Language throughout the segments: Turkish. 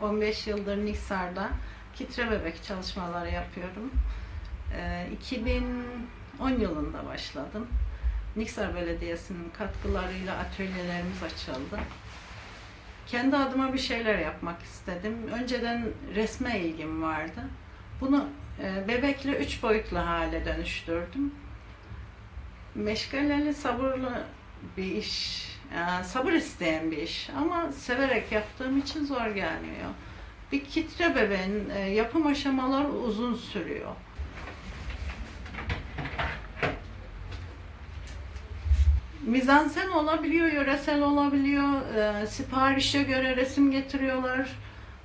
15 yıldır Niksar'da kitre bebek çalışmaları yapıyorum. Ee, 2010 yılında başladım. Niksar Belediyesi'nin katkılarıyla atölyelerimiz açıldı. Kendi adıma bir şeyler yapmak istedim. Önceden resme ilgim vardı. Bunu e, bebekle üç boyutlu hale dönüştürdüm. Meşgaleli, sabırlı bir iş. Yani sabır isteyen bir iş ama severek yaptığım için zor gelmiyor. Bir kitre bebeğin e, yapım aşamaları uzun sürüyor. Mizansen olabiliyor, yöresel olabiliyor, e, siparişe göre resim getiriyorlar.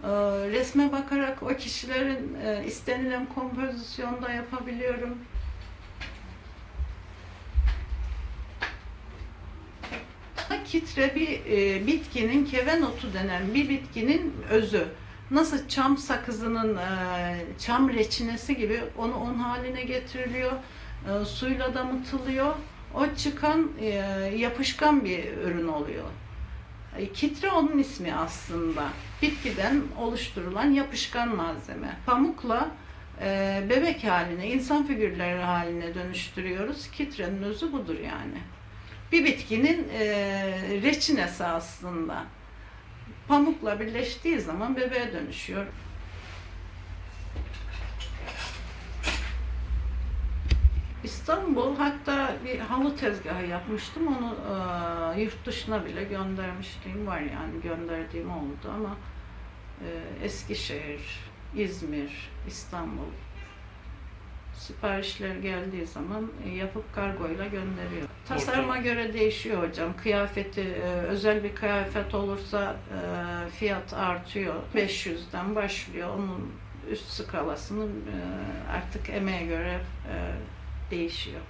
E, resme bakarak o kişilerin e, istenilen kompozisyonda yapabiliyorum. Kitre bir e, bitkinin keven otu denen bir bitkinin özü. Nasıl çam sakızının e, çam reçinesi gibi onu on haline getiriliyor, e, suyla damıtılıyor. O çıkan e, yapışkan bir ürün oluyor. E, Kitre onun ismi aslında. Bitkiden oluşturulan yapışkan malzeme. Pamukla e, bebek haline, insan figürleri haline dönüştürüyoruz. Kitrenin özü budur yani. Bir bitkinin e, reçinesi aslında. Pamukla birleştiği zaman bebeğe dönüşüyor. İstanbul hatta bir halı tezgahı yapmıştım. Onu e, yurt dışına bile göndermişliğim var yani gönderdiğim oldu ama e, Eskişehir, İzmir, İstanbul siparişler geldiği zaman e, yapıp kargoyla gönderiyor. Tasarıma göre değişiyor hocam. Kıyafeti e, özel bir kıyafet olursa e, fiyat artıyor. 500'den başlıyor. Onun üst skalasını artık emeğe göre değişiyor.